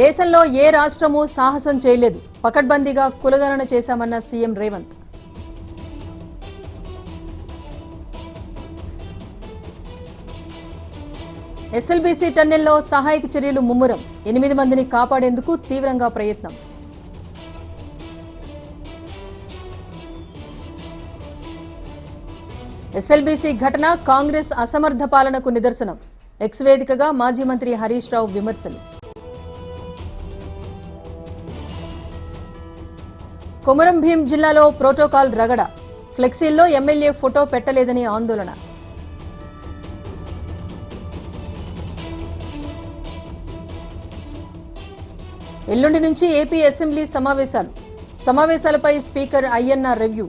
దేశంలో ఏ రాష్ట్రమూ సాహసం చేయలేదు. పకడ్బందీగా కులగణన చేశామన్న సీఎం రేవంత్. ఎస్ఎల్బీసీ టన్నెల్లో సహాయక చర్యలు ముమ్మరం. ఎనిమిది మందిని కాపాడేందుకు తీవ్రంగా ప్రయత్నం. ఎస్ఎల్బీసీ ఘటన కాంగ్రెస్ అసమర్థ పాలనకు నిదర్శనం. ఎక్స్ వేదికగా మాజీ మంత్రి హరీష్ రావు విమర్శలు. కొమరం భీం జిల్లాలో ప్రోటోకాల్ రగడ. ఫ్లెక్సీల్లో ఎమ్మెల్యే ఫోటో పెట్టలేదని ఆందోళన. ఎల్లుండి నుంచి ఏపీ అసెంబ్లీ సమావేశాలు. సమావేశాలపై స్పీకర్ అయ్యన్న రివ్యూ.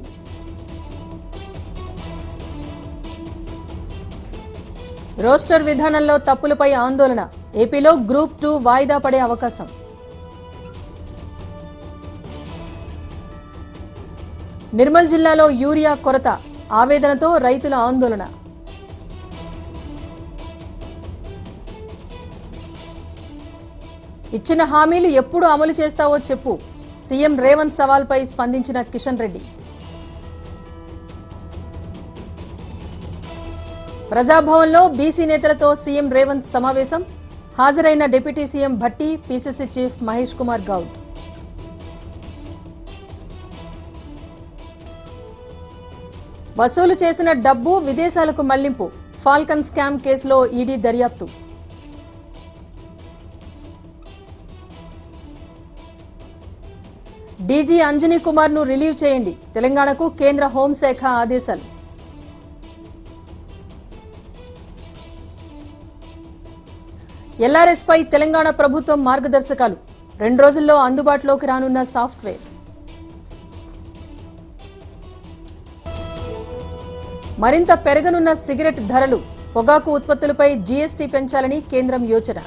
రోస్టర్ విధానంలో తప్పులపై ఆందోళన. ఏపీలో గ్రూప్ టూ వాయిదా పడే అవకాశం. నిర్మల్ జిల్లాలో యూరియా కొరత ఆవేదనతో రైతుల ఆందోళన. ఇచ్చిన హామీలు ఎప్పుడు అమలు చేస్తావో చెప్పు. సీఎం రేవంత్ సవాల్పై స్పందించిన కిషన్ రెడ్డి. ప్రజాభవన్లో బీసీ నేతలతో సీఎం రేవంత్ సమావేశం. హాజరైన deputy CM Bhatti PCC chief Mahesh Kumar Goud. వసూలు చేసిన డబ్బు విదేశాలకు మళ్ళింపు. ఫాల్కన్ స్కామ్ కేసులో ఈడీ దర్యాప్తు. డీజీ అంజనీ కుమార్ను రిలీవ్ చేయండి. తెలంగాణకు కేంద్ర హోంశాఖ ఆదేశాలు. ఎల్ఆర్ఎస్ పై తెలంగాణ ప్రభుత్వం మార్గదర్శకాలు. రెండు రోజుల్లో అందుబాటులోకి రానున్న సాఫ్ట్వేర్. మరింత పెరగనున్న సిగరెట్ ధరలు పొగాకు ఉత్పత్తులపై జీఎస్టీ పెంచాలని కేంద్రం యోచన.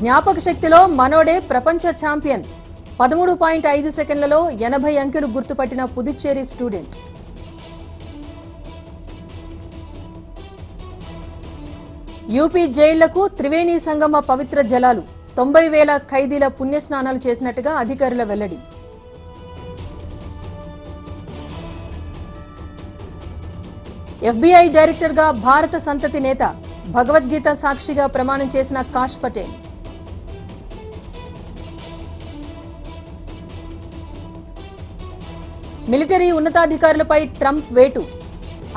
జ్ఞాపక శక్తిలో మనోడే ప్రపంచ ఛాంపియన్. పదమూడు పాయింట్ ఐదు సెకండ్లలో ఎనభై అంకెలు గుర్తుపట్టిన పుదుచ్చేరి స్టూడెంట్. యూపీ జైళ్ళకు త్రివేణి సంగమ పవిత్ర జలాలు తొంభై వేల ఖైదీల పుణ్యస్నానాలు చేసినట్టుగా అధికారుల వెల్లడి. ఎఫ్బీఐ డైరెక్టర్గా భారత సంతతి నేత భగవద్గీత సాక్షిగా ప్రమాణం చేసిన కాష్ పటేల్. మిలిటరీ ఉన్నతాధికారులపై ట్రంప్ వేటు.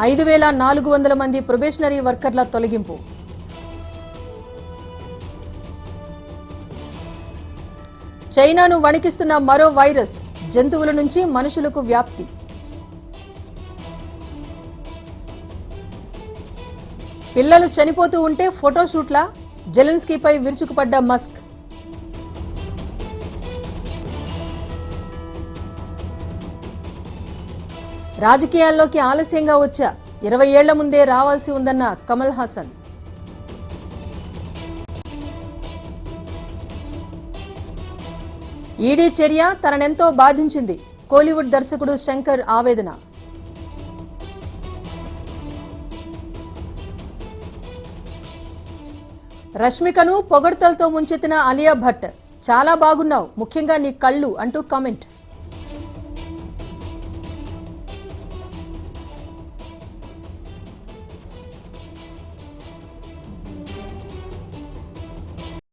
ఐదు వేల నాలుగు వందల మంది ప్రొబేషనరీ వర్కర్ల తొలగింపు. చైనాను వణికిస్తున్న మరో వైరస్ జంతువుల నుంచి మనుషులకు వ్యాప్తి. పిల్లలు చనిపోతూ ఉంటే ఫోటోషూట్లా? జెలెన్స్కీపై విరుచుకుపడ్డ మస్క్. రాజకీయాల్లోకి ఆలస్యంగా వచ్చా. ఇరవై ఏళ్ళ ముందే రావాల్సి ఉందన్న కమల్ హాసన్. ఈడీ చర్య తననెంతో బాధించింది. కోలీవుడ్ దర్శకుడు శంకర్ ఆవేదన. రష్మికను పొగడ్తలతో ముంచెత్తిన అలియా భట్ చాలా బాగున్నావు ముఖ్యంగా నీ కళ్ళు అంటూ కామెంట్.